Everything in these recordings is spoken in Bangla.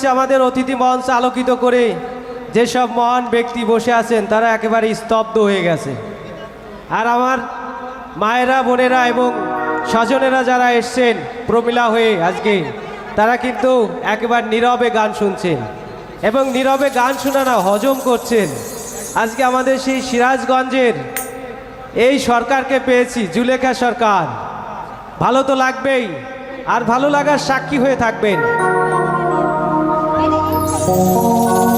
হচ্ছে আমাদের অতিথি মঞ্চ আলোকিত করে যেসব মহান ব্যক্তি বসে আছেন, তারা একেবারে স্তব্ধ হয়ে গেছে। আর আমার মায়েরা, বোনেরা এবং স্বজনেরা যারা এসছেন, প্রমিলা হয়ে আজকে, তারা কিন্তু একেবারে নীরবে গান শুনছেন এবং নীরবে গান শোনা না হজম করছেন। আজকে আমাদের সেই সিরাজগঞ্জের এই সরকারকে পেয়েছি, জুলেখা সরকার। ভালো তো লাগবেই, আর ভালো লাগার সাক্ষী হয়ে থাকবেন। Música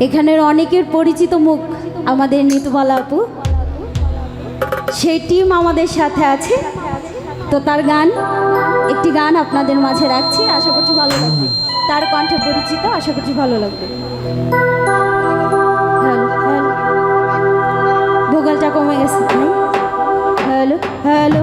এখানের অনেকের পরিচিত মুখ আমাদের নিতুবালা আপু। সেই টিম আমাদের সাথে আছে। তো তার গান, একটি গান আপনাদের মাঝে রাখছি। আশা করছি ভালো লাগবে। তার কণ্ঠে পরিচিত, আশা করছি ভালো লাগবে। ভোগালটা কমে গেছে। Hello hello.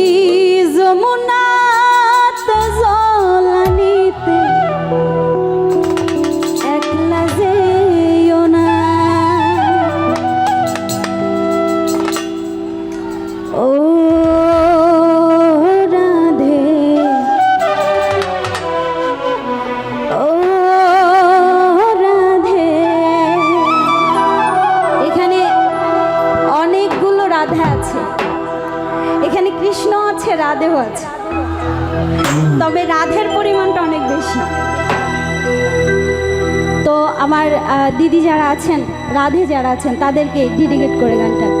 আমার দিদি যারা আছেন রাধে যারা আছেন তাদেরকে ডেডিকেট করে গানটা।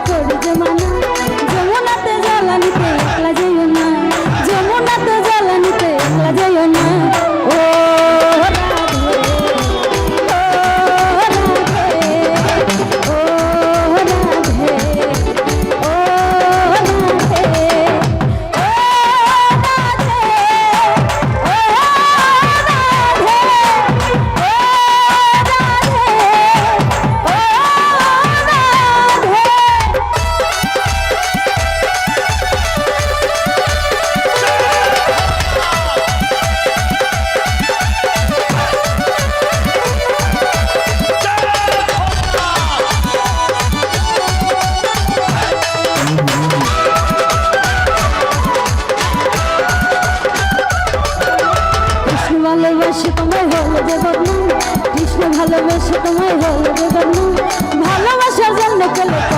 যে বদনাম কৃষ্ণ ভালোবেসে তোমায় বলবে যে বদনাম ভালোবাসার জন্য পেলে